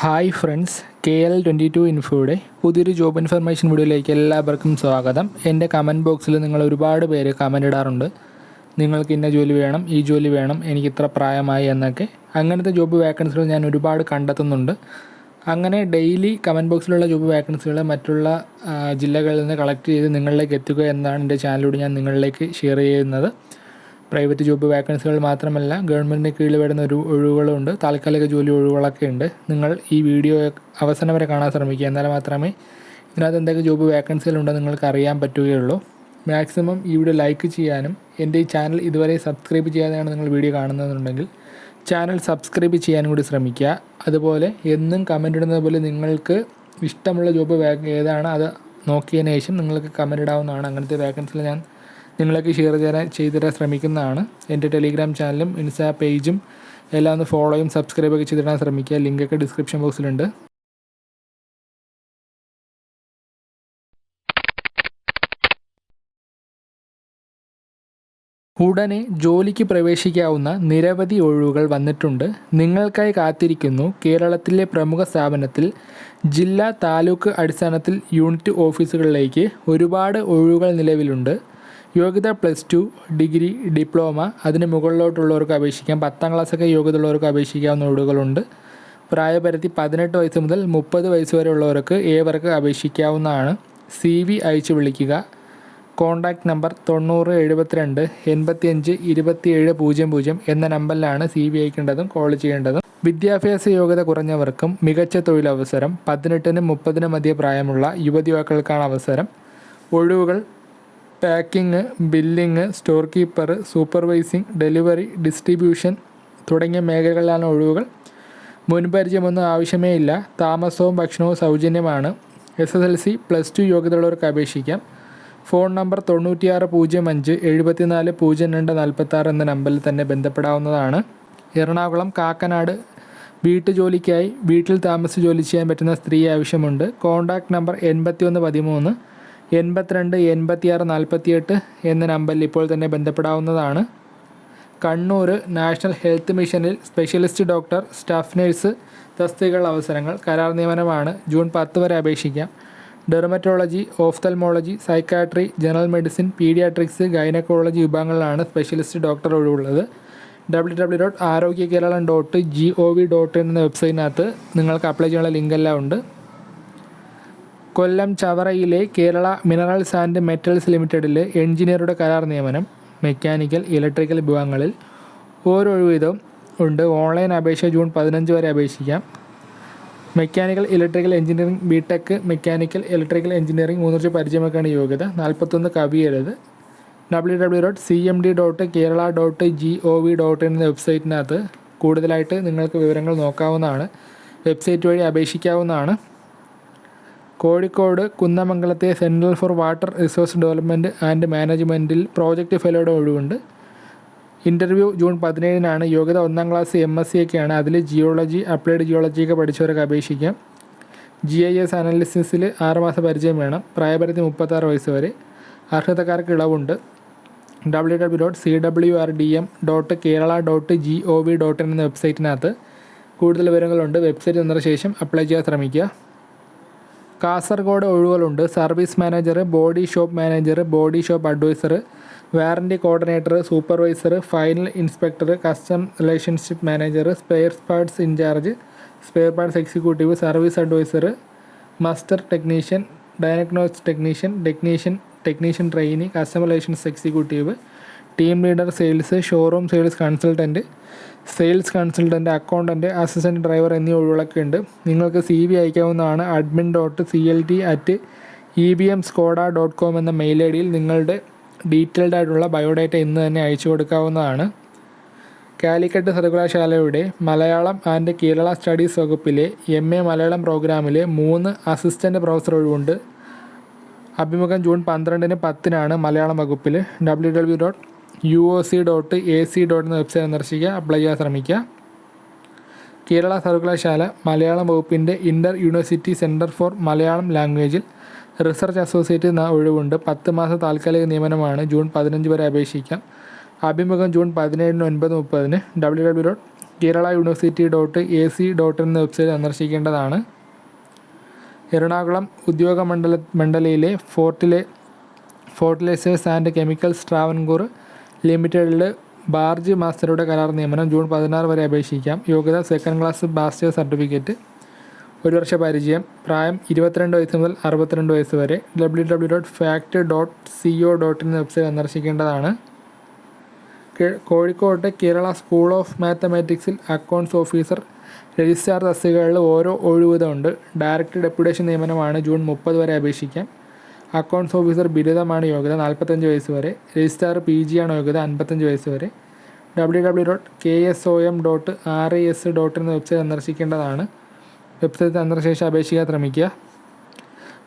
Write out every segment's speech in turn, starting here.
Hi friends K L twenty two ഇൻഫോയുടെ പുതിയൊരു job information വീഡിയോയിലേക്ക് എല്ലാവർക്കും സ്വാഗതം. എന്റെ കമന്റ് ബോക്സിൽ നിങ്ങൾ ഒരുപാട് പേര് കമന്റ് ഇടാറുണ്ട്. നിങ്ങൾക്ക് ഇന്ന ജോലി വേണം ഈ ജോലി വേണം എനിക്ക് ഇത്ര പ്രായമായി എന്നൊക്കെ. അങ്ങനത്തെ ജോബ് വേക്കൻസികൾ ഞാൻ ഒരുപാട് കണ്ടെത്തുന്നുണ്ട്. അങ്ങനെ ഡെയിലി കമന്റ് ബോക്സിലുള്ള ജോബ് വേക്കൻസികൾ മറ്റുള്ള ജില്ലകളിൽ നിന്ന് കളക്ട് ചെയ്ത് നിങ്ങളിലേക്ക് എത്തുക എന്നാണ് എന്റെ ചാനലിലൂടെ ഞാൻ നിങ്ങളിലേക്ക് ഷെയർ ചെയ്യുന്നത്. പ്രൈവറ്റ് ജോബ് വേക്കൻസികൾ മാത്രമല്ല ഗവൺമെന്റിന് കീഴിൽ വരുന്ന ഒരു ഒഴിവുകളുണ്ട് താൽക്കാലിക ജോലി ഒഴിവുകളൊക്കെ ഉണ്ട്. നിങ്ങൾ ഈ വീഡിയോ അവസാനം വരെ കാണാൻ ശ്രമിക്കുക. എന്നാൽ മാത്രമേ ഇതിനകത്ത് എന്തൊക്കെ ജോബ് വേക്കൻസികളുണ്ടെന്ന് നിങ്ങൾക്ക് അറിയാൻ പറ്റുകയുള്ളൂ. മാക്സിമം ഈ വീഡിയോ ലൈക്ക് ചെയ്യാനും എന്റെ ഈ ചാനൽ ഇതുവരെ സബ്സ്ക്രൈബ് ചെയ്യാതെയാണ് നിങ്ങൾ വീഡിയോ കാണുന്നതെന്നുണ്ടെങ്കിൽ ചാനൽ സബ്സ്ക്രൈബ് ചെയ്യാനും കൂടി ശ്രമിക്കുക. അതുപോലെ എന്നും കമന്റ് ഇടുന്നത് പോലെ നിങ്ങൾക്ക് ഇഷ്ടമുള്ള ജോബ് ഏതാണ് അത് നോക്കിയതിന് ശേഷം നിങ്ങൾക്ക് കമന്റ് ഇടാവുന്നതാണ് അങ്ങനത്തെ വേക്കൻസികൾ ഞാൻ നിങ്ങളൊക്കെ ഷെയർ ചെയ്യാൻ ചെയ്തു തരാൻ ശ്രമിക്കുന്നതാണ്. എന്റെ ടെലിഗ്രാം ചാനലും ഇൻസ്റ്റാ പേജും എല്ലാം ഒന്ന് ഫോളോയും സബ്സ്ക്രൈബൊക്കെ ചെയ്തിടാൻ ശ്രമിക്കുക. ലിങ്കൊക്കെ ഡിസ്ക്രിപ്ഷൻ ബോക്സിലുണ്ട് ഉടനെ ജോലിക്ക് പ്രവേശിക്കാവുന്ന നിരവധി ഒഴിവുകൾ വന്നിട്ടുണ്ട്. നിങ്ങൾക്കായി കാത്തിരിക്കുന്നു കേരളത്തിലെ പ്രമുഖ സ്ഥാപനത്തിൽ ജില്ലാ താലൂക്ക് അടിസ്ഥാനത്തിൽ യൂണിറ്റ് ഓഫീസുകളിലേക്ക് ഒരുപാട് ഒഴിവുകൾ നിലവിലുണ്ട്. യോഗ്യത പ്ലസ് ടു ഡിഗ്രി ഡിപ്ലോമ. അതിന് മുകളിലോട്ടുള്ളവർക്ക് അപേക്ഷിക്കാം. പത്താം ക്ലാസ്സൊക്കെ യോഗ്യത ഉള്ളവർക്ക് അപേക്ഷിക്കാവുന്ന ഒഴിവുകളുണ്ട്. പ്രായപരിധി പതിനെട്ട് വയസ്സ് മുതൽ മുപ്പത് വയസ്സ് വരെ ഉള്ളവർക്ക് ഏവർക്ക് അപേക്ഷിക്കാവുന്നതാണ്. സി വി അയച്ചു വിളിക്കുക. കോൺടാക്റ്റ് നമ്പർ തൊണ്ണൂറ് എഴുപത്തിരണ്ട് എൺപത്തിയഞ്ച് ഇരുപത്തിയേഴ് പൂജ്യം പൂജ്യം എന്ന നമ്പറിലാണ് സി ബി അയക്കേണ്ടതും കോൾ ചെയ്യേണ്ടതും. വിദ്യാഭ്യാസ യോഗ്യത കുറഞ്ഞവർക്കും മികച്ച തൊഴിലവസരം. പതിനെട്ടിനും മുപ്പതിനും മധ്യ പ്രായമുള്ള യുവതി യുവാക്കൾക്കാണ് അവസരം. ഒഴിവുകൾ packing billing store keeper supervising delivery distribution തുടങ്ങിയ മേഖലകളിലാണ് ഒഴിവുകൾ. മുൻപരിചയമൊന്നും ആവശ്യമേ ഇല്ല താമസവും ഭക്ഷണവും സൗജന്യമാണ്. S S L C plus two യോഗ്യതയുള്ളവർക്ക് അപേക്ഷിക്കാം. ഫോൺ നമ്പർ തൊണ്ണൂറ്റിയാറ് പൂജ്യം അഞ്ച് എഴുപത്തിനാല് പൂജ്യം രണ്ട് നാൽപ്പത്താറ് എന്ന നമ്പറിൽ തന്നെ ബന്ധപ്പെടാവുന്നതാണ്. എറണാകുളം കാക്കനാട് വീട്ടുജോലിക്കായി വീട്ടിൽ താമസിച്ച് ജോലി ചെയ്യാൻ പറ്റുന്ന സ്ത്രീ ആവശ്യമുണ്ട്. കോൺടാക്റ്റ് നമ്പർ എൺപത്തിയൊന്ന് പതിമൂന്ന് എൺപത്തിരണ്ട് എൺപത്തിയാറ് നാൽപ്പത്തിയെട്ട് എന്ന നമ്പറിൽ ഇപ്പോൾ തന്നെ ബന്ധപ്പെടാവുന്നതാണ്. കണ്ണൂർ നാഷണൽ ഹെൽത്ത് മിഷനിൽ സ്പെഷ്യലിസ്റ്റ് ഡോക്ടർ സ്റ്റാഫ് നഴ്സ് തസ്തികകൾ അവസരങ്ങൾ കരാർ നിയമനമാണ് ജൂൺ പത്ത് വരെ അപേക്ഷിക്കാം. Dermatology ophthalmology psychiatry general medicine paediatrics gynaecology വിഭാഗങ്ങളിലാണ് specialist doctor ഒഴിവുള്ളത്. W W dot Arogya Keralam dot G O V dot in എന്ന വെബ്സൈറ്റിനകത്ത് നിങ്ങൾക്ക് അപ്ലൈ ചെയ്യാനുള്ള ലിങ്ക് എല്ലാം ഉണ്ട്. കൊല്ലം ചവറയിലെ കേരള മിനറൽസ് ആൻഡ് മെറ്റൽസ് ലിമിറ്റഡിലെ എഞ്ചിനീയറുടെ കരാർ നിയമനം മെക്കാനിക്കൽ ഇലക്ട്രിക്കൽ വിഭാഗങ്ങളിൽ ഓരോ വീതം ഉണ്ട്. ഓൺലൈൻ അപേക്ഷ ജൂൺ പതിനഞ്ച് വരെ അപേക്ഷിക്കാം. Mechanical electrical engineering B Tech mechanical electrical engineering മൂന്ന് വർഷം പരിചയമൊക്കെയാണ് യോഗ്യത. നാൽപ്പത്തൊന്ന് കവിയരുത് W W dot C M D dot Kerala dot G O V dot എന്ന വെബ്സൈറ്റിനകത്ത് കൂടുതലായിട്ട് നിങ്ങൾക്ക് വിവരങ്ങൾ നോക്കാവുന്നതാണ്. വെബ്സൈറ്റ് വഴി അപേക്ഷിക്കാവുന്നതാണ്. Kozhikode കുന്നമംഗലത്തെ central for water resource development and മാനേജ്മെന്റിൽ പ്രോജക്റ്റ് ഫെലോയുടെ ഒഴിവുണ്ട്. ഇന്റർവ്യൂ ജൂൺ പതിനേഴിനാണ് യോഗ്യത ഒന്നാം ക്ലാസ് എം എസ് സി ഒക്കെയാണ് അതിൽ ജിയോളജി അപ്ലൈഡ് ജിയോളജിയൊക്കെ പഠിച്ചവരൊക്കെ അപേക്ഷിക്കാം. ജി ഐ എസ് അനാലിസിസിൽ ആറുമാസ പരിചയം വേണം പ്രായപരിധി മുപ്പത്താറ് വയസ്സ് വരെ. അർഹതക്കാർക്ക് ഇളവുണ്ട്. W W dot C W R D M dot Kerala dot G O V dot in എന്ന വെബ്സൈറ്റിനകത്ത് കൂടുതൽ വിവരങ്ങളുണ്ട്. വെബ്സൈറ്റ് വന്നതിന് ശേഷം അപ്ലൈ ചെയ്യാൻ ശ്രമിക്കുക. Kasaragod ഒഴിവുകളുണ്ട് service manager body shop manager body shop advisor warranty coordinator supervisor final inspector custom relationship manager spare parts incharge spare parts executive service advisor master technician diagnose technician technician technician trainee customer relations executive team leader sales showroom sales consultant sales consultant accountant assistant driver എന്നീ ഒഴിവുകളൊക്കെ ഉണ്ട്. നിങ്ങൾക്ക് C V അയക്കാവുന്നതാണ് admin dot C L T at E B M Skoda dot com എന്ന mail I ഡിയിൽ നിങ്ങളുടെ detailed ആയിട്ടുള്ള biodata ഇന്ന് തന്നെ അയച്ചു കൊടുക്കാവുന്നതാണ്. കാലിക്കറ്റ് സർവകലാശാലയുടെ മലയാളം ആൻഡ് കേരള സ്റ്റഡീസ് വകുപ്പിലെ എം എ മലയാളം പ്രോഗ്രാമിലെ മൂന്ന് അസിസ്റ്റന്റ് പ്രൊഫസർ ഒഴിവുണ്ട്. അഭിമുഖം ജൂൺ പന്ത്രണ്ടിന് പത്തിനാണ് മലയാളം വകുപ്പിൽ W W dot U O C dot A C dot എന്ന വെബ്സൈറ്റ് സന്ദർശിക്കുക അപ്ലൈ ചെയ്യാൻ ശ്രമിക്കുക. കേരള സർവകലാശാല മലയാളം വകുപ്പിന്റെ inter university centre for Malayalam ലാംഗ്വേജിൽ റിസർച്ച് അസോസിയേറ്റ് എന്ന ഒഴിവുണ്ട്. പത്ത് മാസം താൽക്കാലിക നിയമനമാണ്. ജൂൺ പതിനഞ്ച് വരെ അപേക്ഷിക്കാം. അഭിമുഖം ജൂൺ പതിനേഴിന് ഒൻപത് മുപ്പതിന് W W dot Kerala university dot A C dot എന്ന വെബ്സൈറ്റ് സന്ദർശിക്കേണ്ടതാണ്. എറണാകുളം ഉദ്യോഗ മണ്ഡല മണ്ഡലയിലെ ഫോർട്ടിലെ ഫോർട്ടിലൈസേഴ്സ് ആൻഡ് കെമിക്കൽസ് ട്രാവൻകൂർ ലിമിറ്റഡിൽ ബാർജ് മാസ്റ്ററുടെ കരാർ നിയമനം ജൂൺ പതിനാറ് വരെ അപേക്ഷിക്കാം. യോഗ്യത സെക്കൻഡ് ക്ലാസ് മാസ്റ്റേഴ്സ് സർട്ടിഫിക്കറ്റ് ഒരു വർഷ പരിചയം. പ്രായം ഇരുപത്തിരണ്ട് വയസ്സ് മുതൽ അറുപത്തിരണ്ട് വയസ്സ് വരെ. W W dot FACT dot C O dot in website സന്ദർശിക്കേണ്ടതാണ്. കോഴിക്കോട്ട് കേരള സ്കൂൾ ഓഫ് മാത്തമാറ്റിക്സിൽ അക്കൗണ്ട്സ് ഓഫീസർ രജിസ്ട്രാർ തസ്തികകളിൽ ഓരോ ഒഴിവുതമുണ്ട് ഡയറക്റ്റ് ഡെപ്യൂട്ടേഷൻ നിയമനമാണ് ജൂൺ മുപ്പത് വരെ അപേക്ഷിക്കാം. അക്കൗണ്ട്സ് ഓഫീസർ ബിരുദമാണ് യോഗ്യത നാൽപ്പത്തഞ്ച് വയസ്സ് വരെ. രജിസ്ട്രാർ പി ജി ആണ് യോഗ്യത അൻപത്തഞ്ച് വയസ്സ് വരെ. W W dot K S O M dot R I S dot എന്ന വെബ്സൈറ്റ് സന്ദർശിക്കേണ്ടതാണ്. വെബ്സൈറ്റ് സന്ദർശിച്ച അപേക്ഷിക്കാൻ ശ്രമിക്കുക.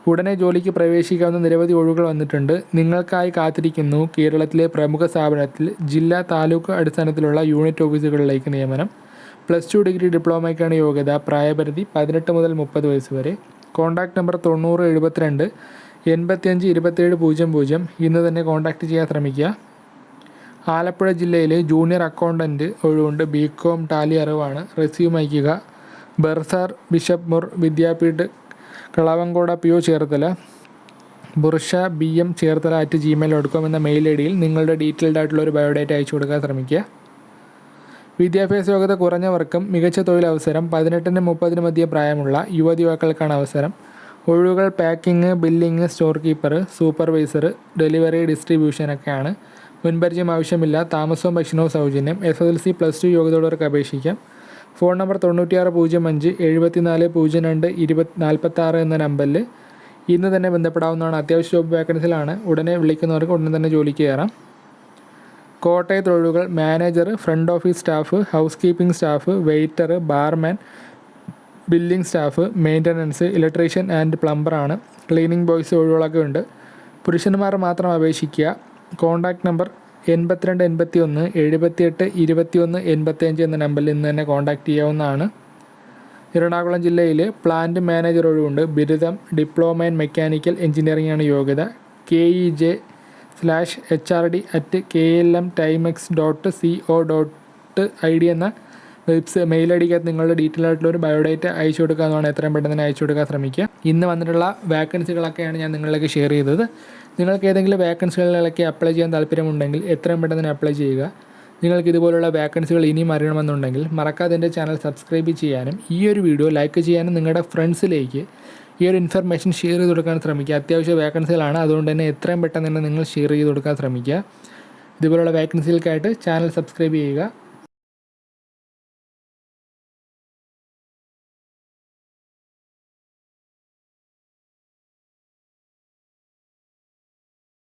ഉടനെ ജോലിക്ക് പ്രവേശിക്കാവുന്ന നിരവധി ഒഴിവുകൾ വന്നിട്ടുണ്ട്. നിങ്ങൾക്കായി കാത്തിരിക്കുന്നു കേരളത്തിലെ പ്രമുഖ സ്ഥാപനത്തിൽ ജില്ലാ താലൂക്ക് അടിസ്ഥാനത്തിലുള്ള യൂണിറ്റ് ഓഫീസുകളിലേക്ക് നിയമനം. പ്ലസ് ടു ഡിഗ്രി ഡിപ്ലോമയ്ക്കാണ് യോഗ്യത പ്രായപരിധി പതിനെട്ട് മുതൽ മുപ്പത് വയസ്സ് വരെ. കോൺടാക്ട് നമ്പർ തൊണ്ണൂറ് എഴുപത്തിരണ്ട്. എൺപത്തിയഞ്ച് ഇരുപത്തേഴ് പൂജ്യം പൂജ്യം. ഇന്ന് തന്നെ കോൺടാക്റ്റ് ചെയ്യാൻ ശ്രമിക്കുക. ആലപ്പുഴ ജില്ലയിലെ ജൂനിയർ അക്കൗണ്ടന്റ് ഒഴിവുണ്ട് ബി കോം ടാലി അറിവാണ്. റെസ്യൂം അയക്കുക bursar bishop Moore Vidyapeeth Kalavamkoda P O Cherthala. Bursar B M Cherthala at Gmail dot com എന്ന മെയിൽ ഐ ഡിയിൽ നിങ്ങളുടെ ഡീറ്റെയിൽഡ് ആയിട്ടുള്ള ഒരു ബയോഡേറ്റ അയച്ചു കൊടുക്കാൻ ശ്രമിക്കുക. വിദ്യാഭ്യാസ യോഗ്യത കുറഞ്ഞവർക്കും മികച്ച തൊഴിലവസരം. പതിനെട്ടിന് മുപ്പതിന് മധ്യ പ്രായമുള്ള യുവതി യുവാക്കൾക്കാണ് അവസരം. ഒഴിവുകൾ packing billing store keeper supervisor delivery ഡിസ്ട്രിബ്യൂഷനൊക്കെയാണ് മുൻപരിചയം ആവശ്യമില്ല. താമസവും ഭക്ഷണവും സൗജന്യം. S S L C plus two യോഗ്യതയുള്ളവർക്ക് അപേക്ഷിക്കാം. ഫോൺ നമ്പർ തൊണ്ണൂറ്റിയാറ് പൂജ്യം അഞ്ച് എഴുപത്തിനാല് പൂജ്യം രണ്ട് ഇരുപത്തി നാൽപ്പത്താറ് എന്ന നമ്പറിൽ ഇന്ന് തന്നെ ബന്ധപ്പെടാവുന്നതാണ്. അത്യാവശ്യ ജോബ് വേക്കൻസിലാണ് ഉടനെ വിളിക്കുന്നവർക്ക് ഉടനെ തന്നെ ജോലിക്ക് കയറാം. കോട്ടയത്ത് ഒഴിവുകൾ. Manager front office staff housekeeping staff waiter barman billing staff maintenance electrician and പ്ലംബറാണ് cleaning boys ഒഴിവുകളൊക്കെ ഉണ്ട്. പുരുഷന്മാർ മാത്രം അപേക്ഷിക്കുക. കോൺടാക്റ്റ് നമ്പർ എൺപത്തിരണ്ട് എൺപത്തി ഒന്ന് എഴുപത്തിയെട്ട് ഇരുപത്തിയൊന്ന് എൺപത്തിയഞ്ച് എന്ന നമ്പറിൽ ഇന്ന് തന്നെ കോൺടാക്റ്റ് ചെയ്യാവുന്നതാണ്. എറണാകുളം ജില്ലയിൽ പ്ലാന്റ് മാനേജർ ഒഴിവുണ്ട്. ബിരുദം ഡിപ്ലോമ ഇൻ മെക്കാനിക്കൽ എഞ്ചിനീയറിംഗ് ആണ് യോഗ്യത. K E J slash H R D at K L M Timex dot C O dot I D എന്ന വെബ്സ് മെയിൽ ഐ ഡിക്കകത്ത് നിങ്ങളുടെ ഡീറ്റെയിൽ ആയിട്ടുള്ള ഒരു ബയോഡേറ്റ അയച്ചു കൊടുക്കുക എന്നാണ് എത്രയും പെട്ടെന്ന് അയച്ചു കൊടുക്കാൻ ശ്രമിക്കുക. ഇന്ന് വന്നിട്ടുള്ള വാക്കൻസികളൊക്കെയാണ് ഞാൻ നിങ്ങളിലേക്ക് ഷെയർ ചെയ്തത്. നിങ്ങൾക്ക് ഏതെങ്കിലും വാക്കൻസികളിലൊക്കെ അപ്ലൈ ചെയ്യാൻ താല്പര്യമുണ്ടെങ്കിൽ എത്രയും പെട്ടെന്ന് അപ്ലൈ ചെയ്യുക. നിങ്ങൾക്ക് ഇതുപോലുള്ള വാക്കൻസികൾ ഇനിയും അറിയണമെന്നുണ്ടെങ്കിൽ മറക്കാതെ എന്റെ ചാനൽ സബ്സ്ക്രൈബ് ചെയ്യാനും ഈ ഒരു വീഡിയോ ലൈക്ക് ചെയ്യാനും നിങ്ങളുടെ ഫ്രണ്ട്സിലേക്ക് ഈ ഒരു ഇൻഫർമേഷൻ ഷെയർ ചെയ്ത് കൊടുക്കാൻ ശ്രമിക്കുക. അത്യാവശ്യ വാക്കൻസികളാണ് അതുകൊണ്ട് തന്നെ എത്രയും പെട്ടെന്ന് തന്നെ നിങ്ങൾ ഷെയർ ചെയ്ത് കൊടുക്കാൻ ശ്രമിക്കുക. ഇതുപോലുള്ള വാക്കൻസികൾക്കായിട്ട് ചാനൽ സബ്സ്ക്രൈബ് ചെയ്യുക.